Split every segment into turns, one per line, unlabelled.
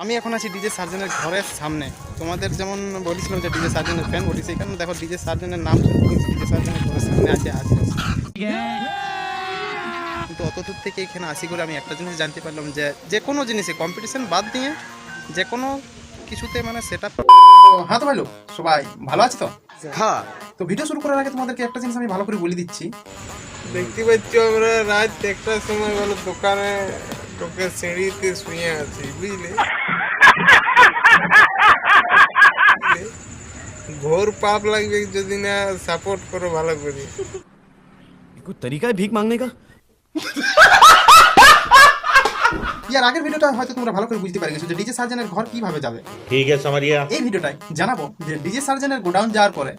আমি এখন আছি ডিজে সার্জেনের ঘরের সামনে। তোমাদের যেমন বলেছিলাম যে ডিজে সার্জেনের ফ্যান বলি সেখানে দেখো ডিজে সার্জেনের নাম ডিজে সার্জেনের ঘরের সামনে আছে আসি কিন্তু অত দূর থেকে এখানে আসি করে আমি একটা জিনিস জানতে পারলাম যে যে কোনো জিনিসে কম্পিটিশন বাদ দিয়ে যে কোনো কিছুতে মানে সেটা হ্যাঁ তো ভালো সবাই ভালো আছে তো?
হ্যাঁ।
তো ভিডিও শুরু করার আগে তোমাদেরকে একটা জিনিস আমি ভালো করে বলে দিচ্ছি।
দেখতে পাচ্ছ আমরা রাত একটার সময় বলো দোকানে ঢোকে সিঁড়িতে শুয়ে আছি বুঝলে? ঘোর পাপ লাগবে যদি না সাপোর্ট করো ভালো করে।
কোন তরিকা ভিক মাংনে কা
ইয়ার আগের ভিডিওটা হয়তো তোমরা ভালো করে বুঝতে পারে যে ডিজে সার্জনের ঘর কীভাবে যাবে।
ঠিক আছে আমার ইয়া
এই ভিডিওটাই জানাব যে ডিজে সার্জনের গোডাউন যাওয়ার পরে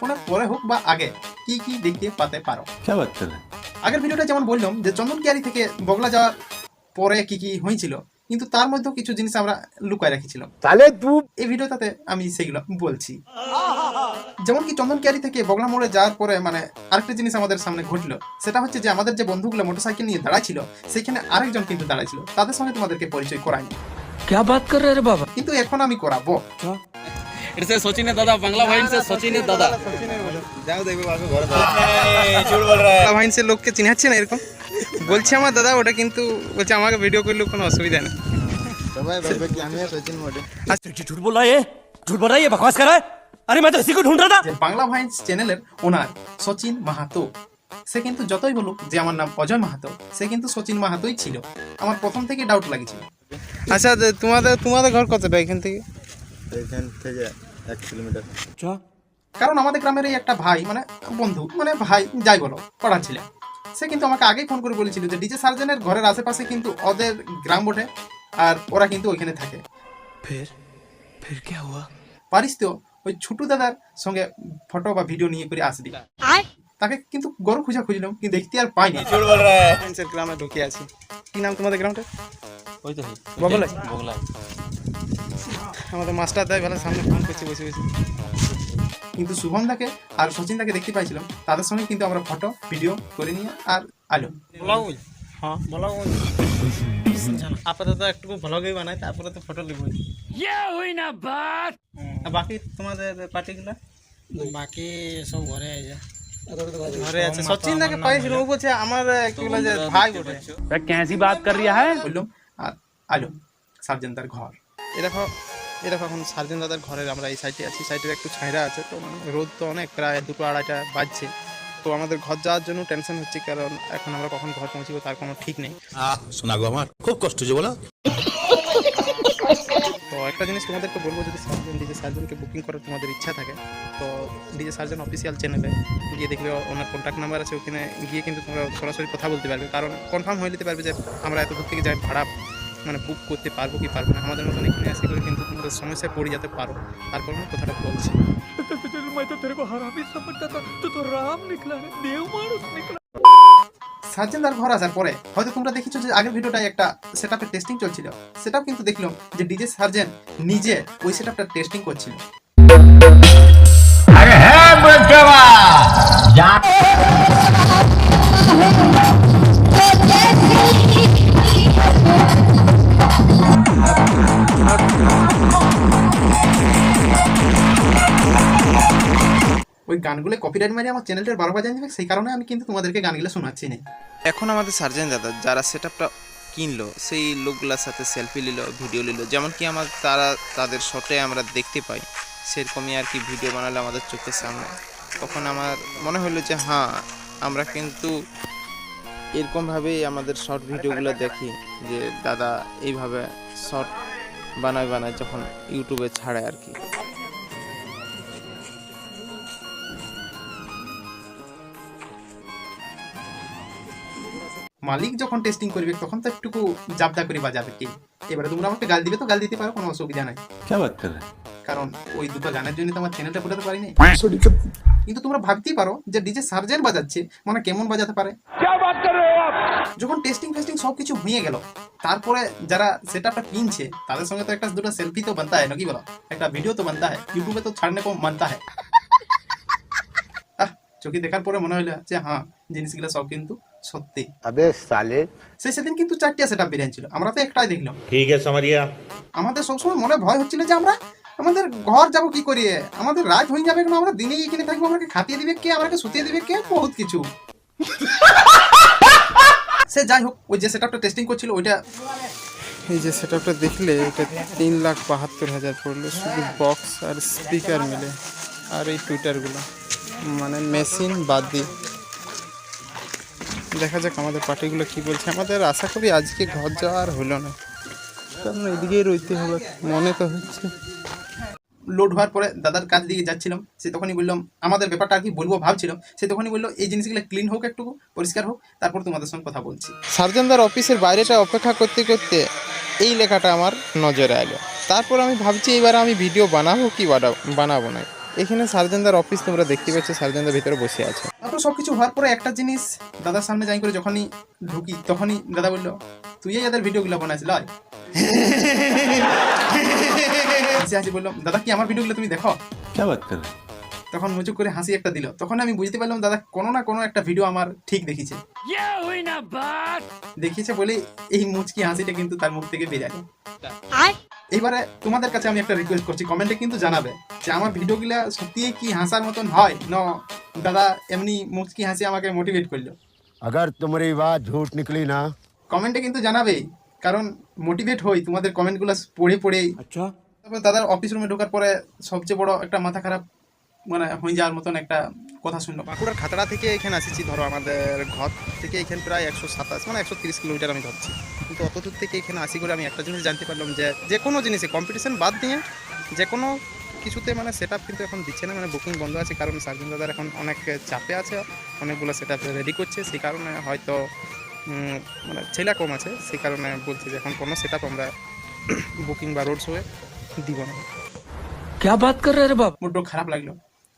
কোন পরে হোক বা আগে কি কি দেখতে পেতে পারো।
কে বাচ্চা
আগের ভিডিওটা যেমন বললাম যে চন্দন কিয়ারি থেকে বগলা যাওয়ার পরে কি কি হয়েছিল কিন্তু তার মধ্যেও কিছু জিনিস আমরা লুকায় রেখেছিলাম।
তাহলে
এই ভিডিওটাতে আমি সেগুলো বলছি। যেমন কি চন্দন কিয়ারি থেকে বগলা মোড়ে যাওয়ার পরে মানে আরেকটা জিনিস আমাদের সামনে ঘটলো সেটা হচ্ছে যে আমাদের যে বন্ধুগুলো মোটরসাইকেল নিয়ে দাঁড়াইছিল সেখানে আরেকজন কিন্তু দাঁড়াইছিল তাদের সঙ্গে তোমাদেরকে পরিচয় করাইনি
क्या बात कर रहे रे बाबा
কিন্তু এখন আমি করাবো
इसे सोचिने दादा बांग्ला भाई से सोचिने दादा
যাও দেখবে বাবু ঘরে
বাংলা ভাইন্সের লোককে চিনাচ্ছে না এরকম বলছে আমার দাদা ওটা কিন্তু বলছে আমাকে ভিডিও করলেও কোনো অসুবিধা নেই
সবাই ভাববে কি আমি সচিন মোটে
झूठ बोल रहा है ये झूठ बोल रहा है ये बकवास कर रहा है अरे मैं तो इसी को ढूंढ रहा था
যে বাংলা ভাইন্স চ্যানেলের ওনার সচিন মাহাতো সে কিন্তু যতই বলুক যে আমার নাম অজয় মাহাতো সে কিন্তু সচিন মাহাতোই ছিল আমার প্রথম থেকে ডাউট লাগছিল আচ্ছা তোমাদের তোমাদের ঘর কতটা এখান থেকে
এখান থেকে এক কিলোমিটার
কারণ আমাদের গ্রামের এই একটা ভাই মানে বন্ধু মানে ভাই যাই বলো পড়ার ছিলেন সে কিন্তু আমাকে আগেই ফোন করে বলেছিল যে ডিজে সার্জেনের ঘরের আশেপাশে কিন্তু ওদের গ্রাম বটে আর ওরা কিন্তু ওইখানে থাকে
फिर फिर क्या हुआ
পারিস তো ওই ছোট দাদার সঙ্গে ফটো বা ভিডিও নিয়ে করে আসবি তাকে কিন্তু গরু খুঁজা খুঁজলাম কিন্তু দেখতে আর পাইনি। গ্রামে ঢুকে আছি। কি নাম তোমাদের গ্রামটা?
ওই তো
বগলাই।
বগলাই।
আমাদের মাস্টার তাই বেলা সামনে ফোন করছে বসে বসে। কিন্তু শুভম দাকে আর সচিন দাকে দেখতে পাইছিলাম। তাদের সঙ্গে কিন্তু আমরা ফটো ভিডিও করে নিয়ে আর আলো।
হ্যাঁ আপাতত একটু ভ্লগই বানাই তারপরে তো ফটো লিখবই
ইয়া হই না
বাট বাকি তোমাদের পার্টিগুলো
বাকি সব ঘরে আছে।
দার এখন দাদার ঘরের আমরা এই সাইডে আছি। একটু আছে তো রোদ তো অনেক প্রায় দুটো আড়াইটা বাজছে। তো আমাদের ঘর যাওয়ার জন্য টেনশন হচ্ছে কারণ এখন আমরা কখন ঘর পৌঁছিব তার কোনো ঠিক নেই।
আমার। খুব কষ্ট হচ্ছে বলো।
একটা জিনিস তোমাদেরকে বলবো যদি সার্জন ডিজে সার্জনকে বুকিং করার তোমাদের ইচ্ছা থাকে তো ডিজে সার্জন অফিসিয়াল চ্যানেলে গিয়ে দেখলে ওনার কন্ট্যাক্ট নাম্বার আছে ওখানে গিয়ে কিন্তু তোমরা সরাসরি কথা বলতে পারবে কারণ কনফার্ম হয়ে নিতে পারবে যে আমরা এত দূর থেকে যাই ভাড়া মানে বুক করতে পারবো কি পারবো না আমাদের মতন এখানে আসে করে কিন্তু তোমাদের সমস্যায় পড়ে যেতে পারো তারপর আমি কথাটা বলছি
मैं तो तेरे को हरामी समझता था तू तो राम निकला है देव मानुस निकला
সার্জেন্দার ঘর আসার পরে হয়তো তোমরা দেখেছ যে আগের ভিডিওটায় একটা সেট টেস্টিং চলছিল। সেটাও কিন্তু দেখলাম যে ডিজে সার্জেন নিজে ওই সেটআপটা টেস্টিং করছিল। কপিরাইট মারি আমার চ্যানেলটার বারো বাজায় যাবে, সেই কারণে আমি কিন্তু তোমাদেরকে গানগুলো শোনাচ্ছি না।
এখন আমাদের সার্জেন দাদা, যারা সেট আপটা কিনলো, সেই লোকগুলোর সাথে সেলফি নিল ভিডিও নিল। যেমন কি আমার তারা, তাদের শটে আমরা দেখতে পাই, সেরকমই আর কি ভিডিও বানালো আমাদের চোখের সামনে। তখন আমার মনে হলো যে হ্যাঁ আমরা কিন্তু এরকমভাবেই আমাদের শর্ট ভিডিওগুলো দেখি, যে দাদা এইভাবে শর্ট বানায় বানায় যখন ইউটিউবে ছাড়ে আর কি।
মালিক যখন টেস্টিং করবে তখন তো একটুকু জাবদা করে বাজাবে কি? এবারে তোমরা আমাকে গাল দিবে তো গাল দিতে পারো কোনো অসুবিধা নাই। কারণ ওই দুটো গানের জন্য তো আমার চ্যানেলটা বলতে পারি পারিনি কিন্তু তোমরা ভাবতেই পারো যে ডিজে সার্জেন বাজাচ্ছে মানে কেমন বাজাতে পারে? যখন টেস্টিং ফেস্টিং সব কিছু হয়ে গেল তারপরে যারা সেটআপটা কিনছে তাদের সঙ্গে তো একটা দুটো সেলফি তো বানতা হয় নাকি বলো? একটা ভিডিও তো বানতা হয় ইউটিউবে তো ছাড়নে কম বানতা হয়। চোখে দেখার পরে মনে হইল যে হ্যাঁ জিনিসগুলো সব কিন্তু সত্যি।
আবে সালে।
সেই সেদিন কিন্তু চারটি সেটা টাম্পি ছিল। আমরা তো একটাই দেখলাম।
ঠিক আছে সামারিয়া
আমাদের সবসময় মনে ভয় হচ্ছিল যে আমরা আমাদের ঘর যাব কি করিয়ে আমাদের রাজ হয়ে যাবে কেন? আমরা দিনে এখানে থাকব আমাকে খাতিয়ে দিবে কে? আমাকে শুতিয়ে দিবে কে? বহুত কিছু। সে যাই হোক ওই যে সেটআপটা টেস্টিং করছিল ওইটা
এই যে সেটআপটা দেখলে এটা তিন লাখ বাহাত্তর হাজার পড়ল শুধু বক্স আর স্পিকার মিলে। আর এই টুইটারগুলো মানে মেশিন বাদ দিয়ে। দেখা যাক আমাদের পার্টিগুলো কি বলছে। আমাদের আশা করি আজকে ঘর যাওয়া আর হলো না। কারণ এদিকেই রইতে হবে মনে তো হচ্ছে।
লোড হওয়ার পরে দাদার কাজ দিকে যাচ্ছিলাম। সে তখনই বললাম আমাদের ব্যাপারটা আর কি বলব? ভাবছিলাম সে তখনই বলল এই জিনিসগুলো ক্লিন হোক একটু পরিষ্কার হোক তারপর তোমাদের সঙ্গে কথা বলছি।
সার্জনদার অফিসের বাইরেটা অপেক্ষা করতে করতে এই লেখাটা আমার নজরে এলো তারপর আমি ভাবছি এবার আমি ভিডিও বানাবো কি বানাবো বানাবো না? এখানে সার্জেন্দার অফিস তোমরা দেখতে পাচ্ছ সার্জেন্দার ভিতরে বসে আছে।
তারপর সব হওয়ার পরে একটা জিনিস দাদার সামনে যাই করে যখনই ঢুকি তখনই দাদা বলল তুই যাদের ভিডিওগুলো বানাইছি লয়। হাসি বলল দাদা কি আমার ভিডিওগুলো তুমি দেখো? তখন মুচুক করে হাসি একটা দিল। তখন আমি বুঝতে পারলাম দাদা কোনো না কোনো একটা ভিডিও আমার ঠিক দেখিছে দেখিয়েছে বলে এই মুচকি হাসিটা কিন্তু তার মুখ থেকে বেরিয়ে যায় এইবারে তোমাদের কাছে আমি একটা রিকোয়েস্ট করছি কমেন্টে কিন্তু জানাবে যে আমার ভিডিওগুলা সত্যি কি হাসার মতন হয় ন দাদা এমনি মুচকি হাসি আমাকে মোটিভেট করলো
अगर तुम्हारी बात झूठ निकली ना
কমেন্টে কিন্তু জানাবেই কারণ মোটিভেট হই তোমাদের কমেন্টগুলো পড়ে পড়েই
अच्छा
তারপরে দাদার অফিস রুমে ঢোকার পরে সবচেয়ে বড় একটা মাথা খারাপ মানে হয়ে যাওয়ার মতন একটা কথা শুনলো
বাঁকুড়ার খাতড়া থেকে এখানে আসিছি ধরো আমাদের ঘর থেকে এখানে প্রায় একশো সাতাশ মানে একশো তিরিশ কিলোমিটার আমি ধরছি কিন্তু অত দূর থেকে এখানে আসি করে আমি একটা জিনিস জানতে পারলাম যে যে কোনো জিনিসে কম্পিটিশন বাদ দিয়ে যে কোনো কিছুতে মানে সেট কিন্তু এখন দিচ্ছে না মানে বুকিং বন্ধ আছে। কারণ সার্জন দাদার এখন অনেক চাপে আছে অনেকগুলো সেট রেডি করছে। সেই কারণে হয়তো মানে ছেলা কম আছে। সেই কারণে বলছি যে এখন কোনো সেট আমরা বুকিং বা রোড শোয়ে দিব না।
ক্যা বাদ করে রে বাপ
মোটো খারাপ লাগল।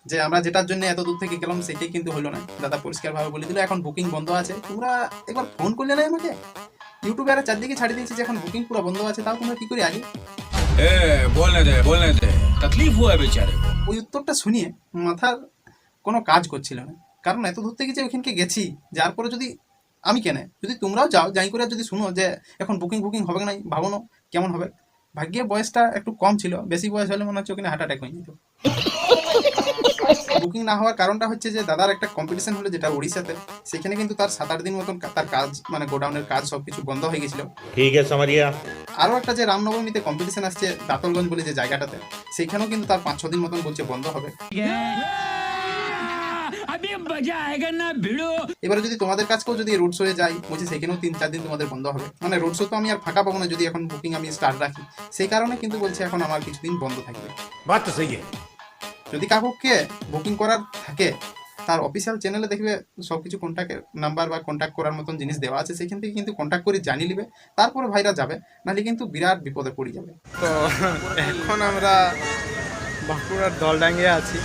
যে আমরা যেটার জন্য এত দূর থেকে গেলাম সেটাই কিন্তু হলো না। দাদা পরিষ্কারভাবে বলে দিল এখন বুকিং বন্ধ আছে। তোমরা একবার ফোন করলে না আমাকে? ইউটিউবে আর চারদিকে ছাড়িয়ে দিয়েছে যে এখন বুকিং পুরো বন্ধ আছে তাও তোমরা কি করে আগে?
এ দে দে। বেচারে।
ওই উত্তরটা শুনিয়ে মাথার কোনো কাজ করছিল না। কারণ এত দূর থেকে যে ওইখানকে গেছি যার পরে যদি আমি কেনে? যদি তোমরাও যাও যাই করে যদি শুনো যে এখন বুকিং বুকিং হবে না ভাবো কেমন হবে। ভাগ্যে বয়সটা একটু কম ছিল বেশি বয়স হলে মনে হচ্ছে ওখানে হার্ট অ্যাটাক হয়ে যেত। বুকিং না হওয়ার কারণটা হচ্ছে যে দাদার একটা কম্পিটিশন হলো যেটা উড়িষ্যাতে সেখানে কিন্তু তার সাত আট দিন মতন তার কাজ মানে গোডাউনের কাজ সবকিছু বন্ধ হয়ে গেছিল।
ঠিক আছে মারিয়া।
আরও একটা যে রামনবমীতে কম্পিটিশন আসছে দাতলগঞ্জ বলে যে জায়গাটাতে সেখানেও কিন্তু তার পাঁচ ছ দিন মতন বলছে বন্ধ হবে। এবারে যদি তোমাদের কাজকেও যদি রোড শোয়ে যাই বলছি সেখানেও তিন চার দিন তোমাদের বন্ধ হবে। মানে রোড শো তো আমি আর ফাঁকা পাবো না যদি এখন বুকিং আমি স্টার্ট রাখি। সেই কারণে কিন্তু বলছে এখন আমার কিছুদিন বন্ধ থাকবে।
বাচ্চা সেই
যদি কাকুকে বুকিং করার থাকে, তার অফিসিয়াল চ্যানেলে দেখবে সব কিছু কন্ট্যাক্টের নাম্বার বা কন্ট্যাক্ট করার মতন জিনিস দেওয়া আছে, সেখান থেকে কিন্তু কন্ট্যাক্ট করে জানিয়ে নেবে, তারপরে ভাইরা যাবে, নাহলে কিন্তু বিরাট বিপদে পড়ে যাবে।
তো এখন আমরা বাঁকুড়ার দলডাঙ্গে আছি।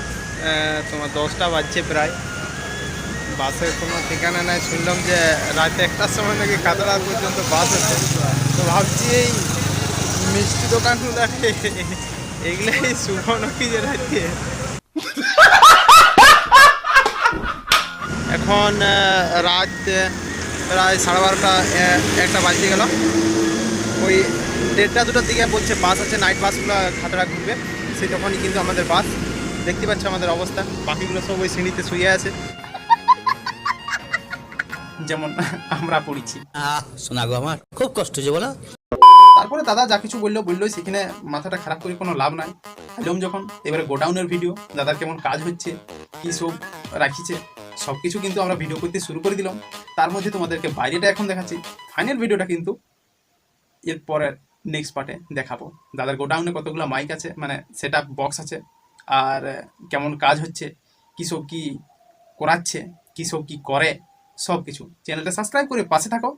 তোমার দশটা বাজছে প্রায়। বাসের কোনো ঠিকানা নাই। শুনলাম যে রাতে একটার সময় নাকি কাতরা পর্যন্ত বাস আছে। তো ভাবছি এই মিষ্টি দোকানগুলো এগুলাই সুবর্ণকি যে রাখছে এখন রাত প্রায় সাড়ে বারোটা একটা বাজতে গেল। ওই দেড়টা দুটোর দিকে বলছে বাস আছে নাইট বাসগুলো খাতাটা ঘুরবে। সেই তখনই কিন্তু আমাদের বাস। দেখতে পাচ্ছে আমাদের অবস্থা। বাকিগুলো সব ওই সিঁড়িতে শুয়ে আছে।
যেমন আমরা পড়েছি।
শোনা গো আমার। খুব কষ্ট হয়েছে বলো।
তারপরে দাদা যা কিছু বলল, বললোই সেখানে মাথাটা খারাপ করে কোনো লাভ নাই। এলাম যখন, এবারে গোডাউনের ভিডিও দাদার কেমন কাজ হচ্ছে, কি সব রাখিছে সব কিছু কিন্তু আমরা ভিডিও করতে শুরু করে দিলাম। তার মধ্যে তোমাদেরকে বাইরেটা এখন দেখাচ্ছি। ফাইনাল ভিডিওটা কিন্তু এরপরের নেক্সট পার্টে দেখাবো। দাদার গোডাউনে কতগুলো মাইক আছে মানে সেট বক্স আছে, আর কেমন কাজ হচ্ছে, কী সব কি করাচ্ছে, কী সব কি করে সব কিছু চ্যানেলটা সাবস্ক্রাইব করে পাশে থাকো।